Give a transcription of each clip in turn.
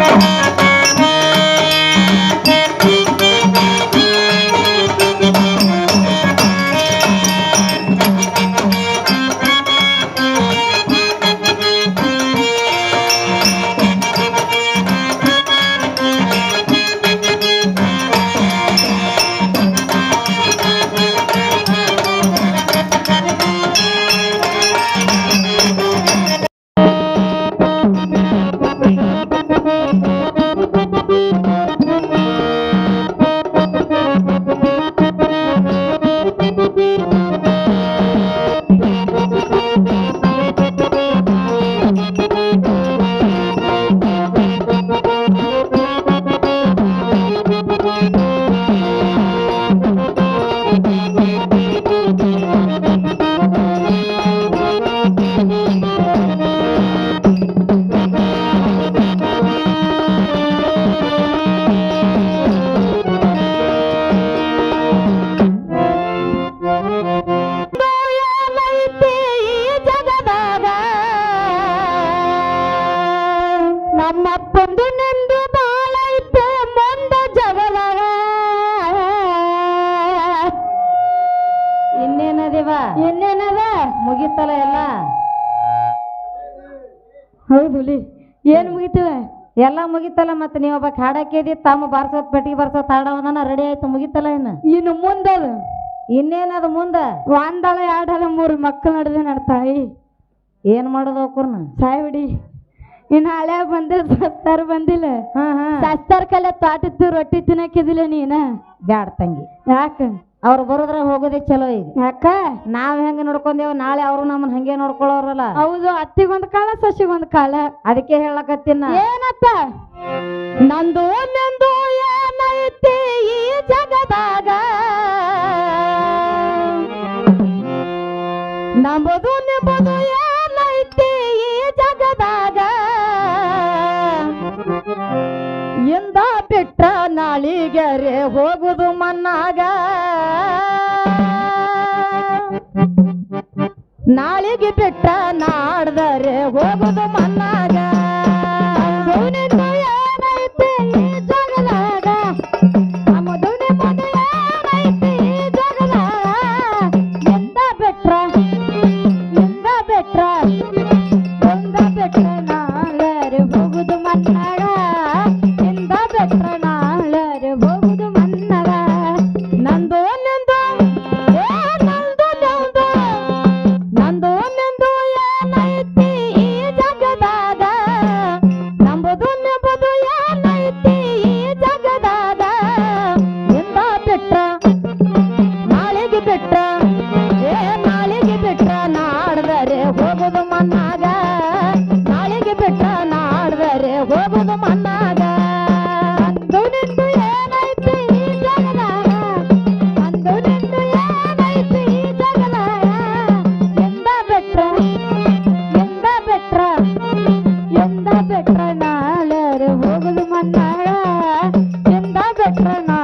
ಏನೈತಿ ಹೌದುಲಿ ಏನ್ ಮುಗಿತೀವಿ ಎಲ್ಲ ಮುಗಿತಲ್ಲ ಮತ್ತೆ ನೀವು ಒಬ್ಬ ಹಾಡಾಕಿದಿ ತಮ್ಮ ಬಾರ್ಸೋದ್ ಪೆಟ್ಟಿಗೆ ಬರ್ಸೋದ್ ಹಾಡೋದನ್ನ ರೆಡಿ ಆಯ್ತು ಮುಗಿತಲ್ಲ ಇನ್ನು ಇನ್ನು ಮುಂದದ? ಇನ್ನೇನದು ಮುಂದ? ಒಂದಳ ಎರಡಳ ಮೂರು ಮಕ್ಕಳು ನಡೆದ ನಡ್ತಾಯಿ ಏನು ಮಾಡೋದು ಅವ್ಕರ್ನ? ಸಾಯ್ ಬಿಡಿ. ಇನ್ನು ಹಳೆ ಬಂದಿಲ್ಲ ಸತ್ತಾರ ಬಂದಿಲ್ಲ. ಹಾ ಹಾ. ಸತ್ತಾರ ಕಲೆ ತಾಟಿತ್ತು ರೊಟ್ಟಿ ತಿನ್ನಕಿದಿಲ್ಲ ನೀನ? ಬ್ಯಾಡ ತಂಗಿ. ಯಾಕ? ಅವ್ರು ಬರೋದ್ರ ಹೋಗೋದೇ ಚಲೋ ಈಗ. ಯಾಕ? ನಾವ್ ಹೆಂಗ ನೋಡ್ಕೊಂಡೇವ್ ನಾಳೆ ಅವ್ರು ನಮ್ಮನ್ನ ಹಂಗೆ ನೋಡ್ಕೊಳ್ಳೋರಲ್ಲ ಹೌದು ಅತ್ತಿಗೊಂದ್ ಕಾಲ ಸಸಿಗೊಂದ್ ಕಾಲ ಅದಕ್ಕೆ ಹೇಳಕತ್ತಿನ ಏನತ್ತ? ನಂದು ನಾಳಿಗೆ ಬಿಟ್ಟ ನಾಡ್ದರೆ ಹೋಗುದು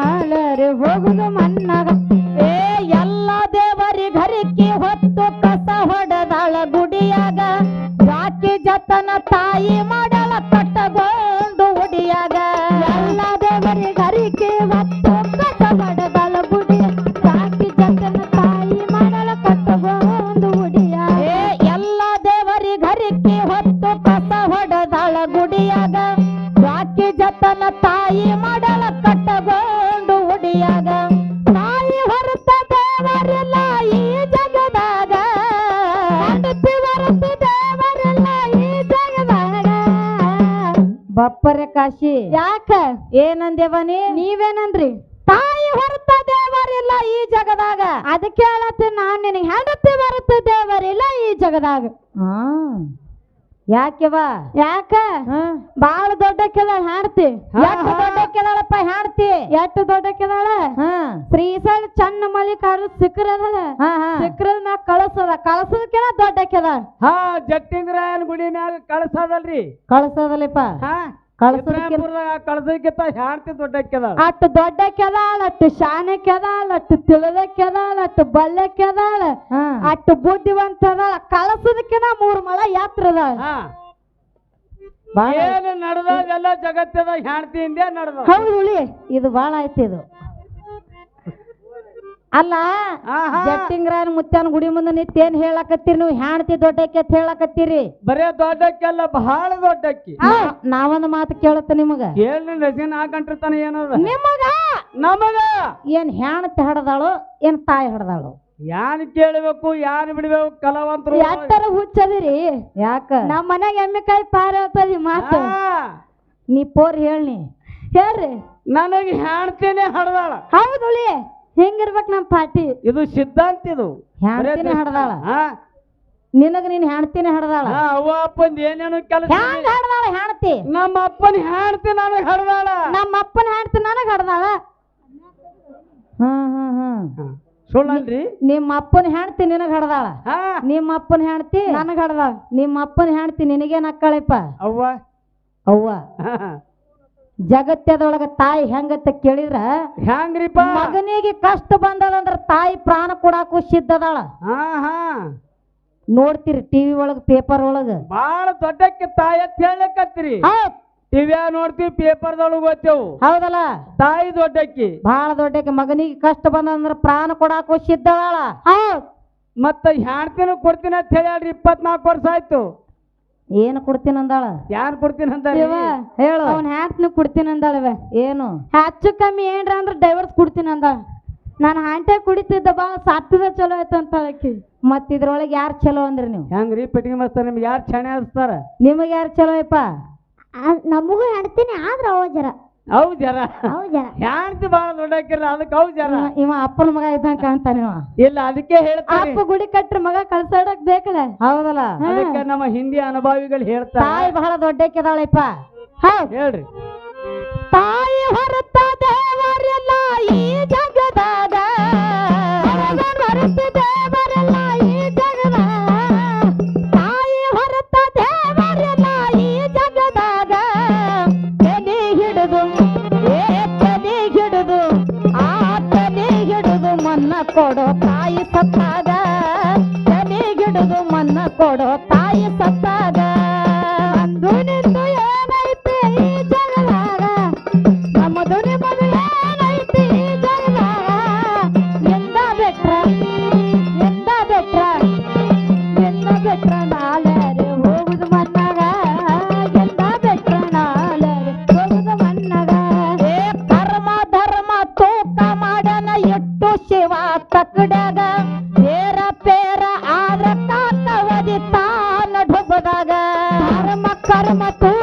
ನಾಳರೆ ಹೋಗುದು ಮನ್ನಾಗ. ಏ, ಎಲ್ಲ ದೇವರಿ ಘರಿಕೆ ಹೊತ್ತು ಕಸ ಹೊಡೆದಾಳ ಗುಡಿಯಾಗ. ಜಾಕಿ ಜತನ ತಾಯಿ ಮಾಡಲ ಕಟ್ಟಗೊಂಡು ಉಡಿಯಾಗ. ಎಲ್ಲ ದೇವರಿ ಘರಿಕೆ ಹೊತ್ತು ಕಸ ಹೊಡೆದಾಳ ಗುಡಿ. ಜಾಕಿ ಜತನ ತಾಯಿ ಮಾಡಲ ಕಟ್ಟಗೊಂಡು ಉಡಿಯಾಗ. ಏ, ಎಲ್ಲ ದೇವರಿ ಘರಿಕೆ ಹೊತ್ತು ಕಸ ಹೊಡೆದಾಳ ಗುಡಿಯಾಗ. ಜಾಕಿ ಜತನ ತಾಯಿ ಮಾಡಲ ಬಪ್ಪರೆ ಕಾಶಿ ಯಾಕ? ಏನಂದೇವ ನೀ ನೀವೇನನ್ರಿ ತಾಯಿ ಹೊರತ ದೇವರಿಲ್ಲ ಈ ಜಗದಾಗ. ಅದಕ್ಕೆ ಹೇಳತ್ತೆ ನಾನ್ ನಿನಗೆ ಹೆಂಡತಿ ಬರುತ್ತ ದೇವರಿಲ್ಲ ಈ ಜಗದಾಗ. ಆ ಯಾಕೆವ? ಯಾಕ? ಬಾಳ ದೊಡ್ಡ ದೊಡ್ಡಕ್ಕೆದಾಳ ಹಾಡ್ತಿ. ಎಷ್ಟು ದೊಡ್ಡಕ್ಕೆದಾಳಪ್ಪ ಹಾಡ್ತಿ? ಎಷ್ಟು ದೊಡ್ಡಕ್ಕೆದಾಳ? ಹಾ. ಶ್ರೀಸಳ ಚನ್ನ ಮಲ್ಲಿಕಾರ್ಜುನ ಸಿಕ್ಕರದಲ್ಲ ಸಿಕ್ಕರದ ನಾ ಕಳಸದ. ದೊಡ್ಡ ದೊಡ್ಡಕ್ಕೆದಾಳ. ಹಾ ಜಟ್ಟಿಂದ್ರ ಗುಡಿ ಮ್ಯಾಗ ಕಳಸದಲ್ರಿ. ಕಳ್ಸೋದಲ್ಲಪ್ಪ. ಹಾ. ಕಳ್ಸೋದಕ್ಕಿಂತ ಹ್ಯಾಂಡ್ತಿ ದೊಡ್ಡಕ್ಕೆದ ಅಟ್ಟು ದೊಡ್ಡಕ್ಕೆದಾಳ ಅಟ್ಟು ಶಾಣಕ್ಕೆದಾಳ ಅಟ್ಟು ತಿಳಿದಕ್ಕೆದಾಳ ಅಟ್ಟು ಬಲ್ಲಕ್ಕೆದಾಳ ಹಾ. ಅಟ್ಟು ಬುದ್ಧಿವಂತದಾಳ. ಕಳಸದಕ್ಕೆನ ಮೂರು ಮಳ ಯಾತ್ರದಾಳ. ಹಾ. ಬಾಳ ಏನು ನಡೆದದೆಲ್ಲ ಜಗತ್ತದ ಹೆಣ್ತಿಯಿಂದೇ ನಡೆದ. ಹೌದು ಇದು ಬಾಳ ಐತಿ ಇದು. ಅಲ್ಲ. ಜಟ್ಟಿಂಗ್ರಾಯನ್ ಮುತ್ಯಾನ ಗುಡಿ ಮುಂದೆ ನಿತ್ತೇನ್ ಏನ್ ಹೇಳಕತ್ತೀರಿ ನೀವು? ಹ್ಯಾಣ್ತಿ ದೊಡ್ಡಕ್ಕೆ ಅಂತ ಹೇಳಕತ್ತೀರಿ? ಬರೇ ದೊಡ್ಡಕ್ಕೆಲ್ಲ ಬಹಳ ದೊಡ್ಡಕ್ಕಿ. ನಾವೊಂದು ಮಾತು ಕೇಳತ್ತ ನಿಮಗ. ಹೇಳಿ ರಜನ್ ನಾಲ್ಕು ಗಂಟೆ ತನ ಏನದ? ನಿಮಗ? ನಮಗ? ಏನ್ ಹ್ಯಾಣತಿ ಹಡದಾಳು ಏನ್ ತಾಯಿ ಹಡದಾಳು? ಯಾನ್ ಕೇಳಬೇಕು ಯಾರು ಬಿಡಬೇಕು ಕಲಾವಂತರು? ಎತ್ತರ ಹುಚ್ಚದಿರಿ. ಯಾಕ? ನಮ್ಮ ಮನೆಗೆ ಎಮ್ಮೆಕಾಯಿ ಪಾರ ಹೇಳ್ತದಿ ಮಾತು. ನೀ ಪೋರ್ ಹೇಳಿ ಹೇಳ್ರಿ. ನನಗೆ ಹ್ಯಾಣ್ತೇನೆ ಹಡದಾಳ. ಹೌದು ಹೆಂಗಿರ್ಬೇಕು ನಮ್ಮ ಪಾರ್ಟಿ? ಇದು ಸಿದ್ಧಾಂತ ಇದು. ಹೆಂಡತಿನ ಹಡ್ದಾಳ. ಹಾ ನಿನಗ ನೀನ್ ಹೆಣ್ತಿನೇ ಹಡದಾಳ. ಹಾ, ಅವ್ವ ಅಪ್ಪಂದ ಏನೇನು ಕೆಲಸ ಹೆಂಗ್ ಹಡದಾಳ ಹೆಣ್ತಿ ನಮ್ಮ ಅಪ್ಪನ ಹೆಣ್ತಿ ನನಗೆ ಹಡ್ದಾಳ. ನಮ್ಮ ಅಪ್ಪನ ಹೆಣ್ತಿ ನನಗ ಹಡದಾಳ. ಹ್ಮ್ ಹಾ, ಸುಳ್ಳಲ್ರಿ? ನಿಮ್ಮ ಅಪ್ಪನ ಹೆಣ್ತಿ ನಿನಗ ಹಡದಾಳ. ಹಾ. ನಿಮ್ಮ ಅಪ್ಪನ ಹೆಣ್ತಿ ನನಗ್ ಹಡ್ದಾಳ. ನಿಮ್ಮ ಅಪ್ಪನ ಹೆಣ್ತಿ ನಿನಗೇನ್ ಅಕ್ಕಳಿಪ್ಪ? ಅವ್ವ. ಅವ್ವ. ಹಾ, ಜಗತ್ತದೊಳಗ ತಾಯಿ ಹೆಂಗತ್ತ ಕೇಳಿದ್ರ ಹೆಂಗ್ರಿಪ ಮಗನಿಗೆ ಕಷ್ಟ ಬಂದದಂದ್ರ ತಾಯಿ ಪ್ರಾಣ ಕೊಡಾಕು ಸಿದ್ಧದಾಳ. ಹಾ ಹಾ. ನೋಡ್ತೀರಿ ಟಿವಿ ಒಳಗ ಪೇಪರ್ ಒಳಗ. ಬಾಳ ದೊಡ್ಡಕ್ಕೆ ತಾಯಿ ಅಂತ ಹೇಳಕತ್ತೀರಿ. ಹೌದ್. ಟಿವಿಯ ನೋಡ್ತೀವಿ ಪೇಪರ್ದೊಳಗೆ ಓದ್ತೇವು. ಹೌದಲ್ಲ? ತಾಯಿ ದೊಡ್ಡಕ್ಕಿ. ಬಾಳ ದೊಡ್ಡಕ್ಕೆ ಮಗನಿಗೆ ಕಷ್ಟ ಬಂದಂದ್ರ ಪ್ರಾಣ ಕೊಡಾಕು ಸಿದ್ಧದಾಳ. ಮತ್ತ ಹೆಣ್ತಿನ ಕೊಡ್ತೀನಿ ಅಂತ ಹೇಳ್ರಿ ಇಪ್ಪತ್ನಾಲ್ಕು ವರ್ಷ ಆಯ್ತು. ಏನು ಕೊಡ್ತೀನಿ ಅಂದಾಳ ಯಾರು ಕೊಡ್ತೀನಿ ಅಂತ ಹೇಳು. ಅವ್ನ ಹ್ಯಾಟ್ನ ಕೊಡ್ತೀನಿ ಅಂದಾಳವ ಏನು? ಹೆಚ್ಚು ಕಮ್ಮಿ ಏನ್ರ ಅಂದ್ರೆ ಡೈವರ್ಸ್ ಕೊಡ್ತೀನಿ ಅಂದಾಳ ನಾನು ಹಾಂಟೆ ಕುಡಿತಿದ್ದ ಬಾ ಸತ್ತದ ಚಲೋ ಆಯ್ತು ಅಂತ ಆಕಿ. ಮತ್ತ ಇದ್ರೊಳಗೆ ಯಾರು ಚಲೋ ಅಂದ್ರೆ ನೀವು? ಹೆಂಗ್ರಿ ಪೆಟ್ಟಿಗೆ ಮಾಡ್ತಾರೆ ನಿಮ್ಗೆ ಯಾರು ಚಣೆ ಹಚ್ತಾರ ನಿಮಗೆ ಯಾರು ಚಲೋ ಅಯ್ಯಪ್ಪ ನಮಗೂ ಹೆಣ್ತೀನಿ ಆದ್ರ ಅವ ಜರ. ಅವ ಜರ ಹೆಣ್ತಿ ಬಾಳ ದೊಡ್ಡಕ್ಕಿಲ್ಲ ಅದಕ್ಕೆ ಹೌದ್ಯಾರ? ಇವ ಅಪ್ಪನ ಮಗ ಇದ್ದಂಗ ಕಾಣ್ತಾನೆ ಇವ. ಇಲ್ಲ ಅದಕ್ಕೆ ಹೇಳ್ತಾರೆ ಅಪ್ಪ ಗುಡಿ ಕಟ್ಟ್ರಿ ಮಗ ಕಳ್ಸಾಡಕ್ ಬೇಕಲ್ಲ. ಹೌದಲ್ಲ ಅದಕ್ಕೆ ನಮ್ಮ ಹಿಂದಿ ಅನುಭವಿಗಳು ಹೇಳ್ತಾರೆ. ತಾಯಿ ಬಹಳ ದೊಡ್ಡಕ್ಕಿದಾಳಪ್ಪ. ಹೌದ್. ಹೇಳ್ರಿ. ತಾಯಿ ಹೊರತ ದೇವರೆಲ್ಲ ಈ lo mató.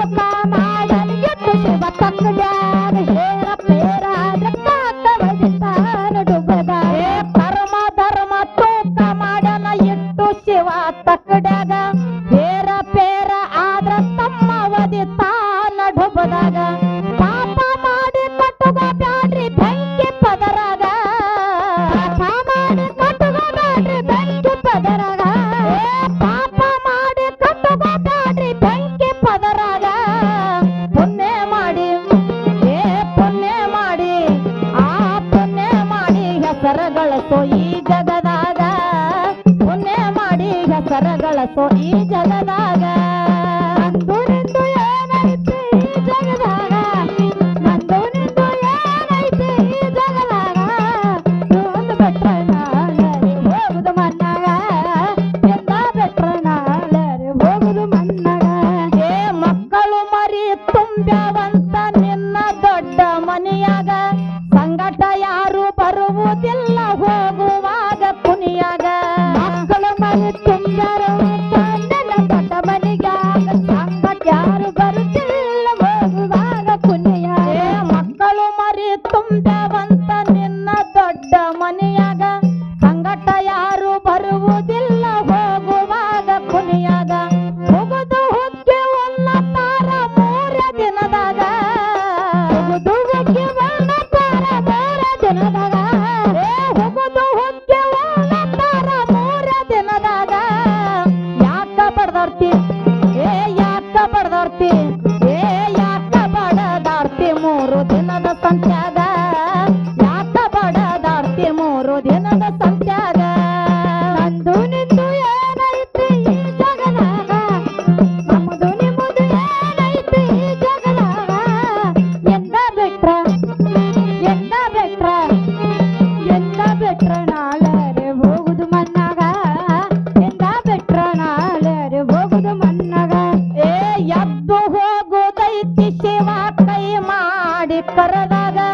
வரதாக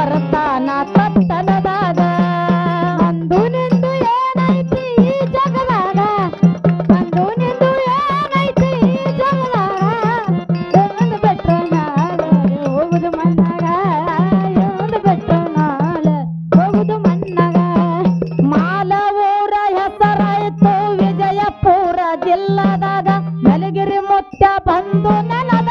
ಬರುತ್ತಾನ ಕತ್ತಲದಾಗ ಅಂದು ನಿಂದು ಏನೈತಿ ಈ ಜಗದಾಗ? ಅಂದು ನಿಂದು ಏನೈತಿ ಈ ಜಗದಾಗ? ಒಂದು ಬೆಟ್ಟ ನಾಳೆ ಹೋಗುದು ಮಣ್ಣಾಗ? ಒಂದು ಬೆಟ್ಟ ನಾಳೆ ಹೋಗುದು ಮಣ್ಣಾಗ? ಮಾಲವೂರ ಹೆಸರಾಯ್ತು ವಿಜಯಪುರ ಜಿಲ್ಲಾದಾಗ. ನಲಗಿರಿ ಮುತ್ಯ ಬಂದು ನೆಲದ